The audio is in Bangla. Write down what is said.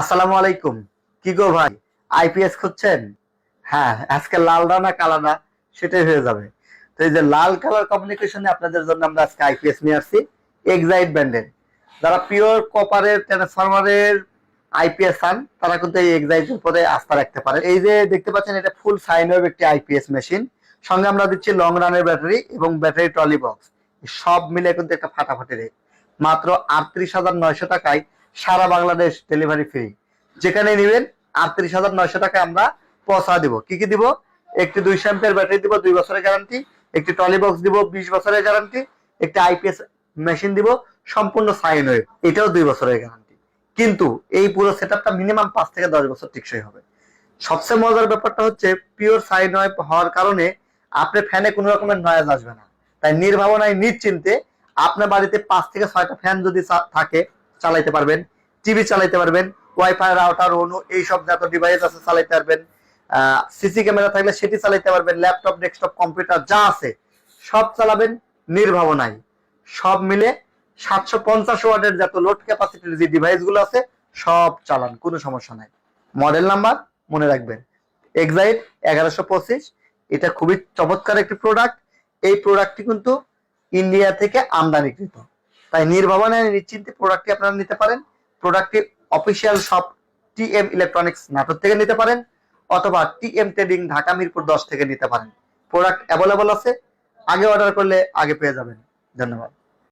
আসসালামু আলাইকুম। কি গো ভাই? আইপিএস খুঁজছেন? হ্যাঁ আজকে লাল না কালা না সেটাই হয়ে যাবে। তো এই যে লাল কালার কমিউনিকেশনে আপনাদের জন্য আমরা আজকে আইপিএস নিয়ে আসছি এক্সাইট ব্যান্ডের যারা পিওর কপারের ট্রান্সফরমারের আইপিএস চান, তারা কিন্তু এই এক্সাইটের পরে আস্থা রাখতে পারে এই যে দেখতে পাচ্ছেন, এটা ফুল সাইন ওয়েভ একটি আইপিএস মেশিন সঙ্গে আমরা দিচ্ছি লং রানের ব্যাটারি এবং ব্যাটারি ট্রলি বক্স সব মিলে কিন্তু একটা ফাটাফাটি রেট মাত্র আটত্রিশ হাজার নয়শো টাকায় সারা বাংলাদেশ ডেলিভারি ফ্রি যেখানে নেবেন আটত্রিশ হাজার নয়শো টাকা আমরা পৌঁছা দিব। কি কি দিব? একটি দুই শ্যাম্পের ব্যাটারি দিব, দুই বছরের গ্যারান্টি একটি টলি বক্স দিব, বিশ বছরের গ্যারান্টি একটি আইপিএস মেশিন দিব, সম্পূর্ণ সাইন ওয়েভ এটাও দুই বছরের গ্যারান্টি কিন্তু এই পুরো সেটআপটা মিনিমাম পাঁচ থেকে দশ বছর টেকসই হবে। সবচেয়ে মজার ব্যাপারটা হচ্ছে পিওর সাইন ওয়েভ হওয়ার কারণে আপনার ফ্যানে কোনো রকমের নয়েজ আসবে না। তাই নির্ভাবনায়, নিশ্চিন্তে আপনার বাড়িতে পাঁচ থেকে ছয়টা ফ্যান যদি থাকে চালাইতে পারবেন, টিভি চালাইতে পারবেন ওয়াইফাই রাউটার অনু এইসব যত ডিভাইস আছে চালাইতে পারবেন সিসি ক্যামেরা থাকলে সেটি চালাইতে পারবেন ল্যাপটপ ডেস্কটপ কম্পিউটার যা আছে, সব চালাবেন নির্ভাবনায় সব মিলে সাতশো পঞ্চাশ ওয়াটের যত লোড ক্যাপাসিটির যে ডিভাইসগুলো আছে, সব চালান, কোনো সমস্যা নাই। মডেল নাম্বার মনে রাখবেন। এক্সাইট এগারোশো পঁচিশ, এটা খুবই চমৎকার একটি প্রোডাক্ট এই প্রোডাক্টটি কিন্তু ইন্ডিয়া থেকে আমদানিকৃত। তাই নির্ভাবনায় নিশ্চিন্তে প্রোডাক্টটি আপনারা নিতে পারেন। প্রোডাক্টটি official shop T M electronics Natore থেকে নিতে পারেন অথবা T M trading Dhaka Mirpur দশ থেকে নিতে পারেন। প্রোডাক্ট অ্যাভেলেবল আছে, আগে অর্ডার করলে আগে পেয়ে যাবেন। ধন্যবাদ।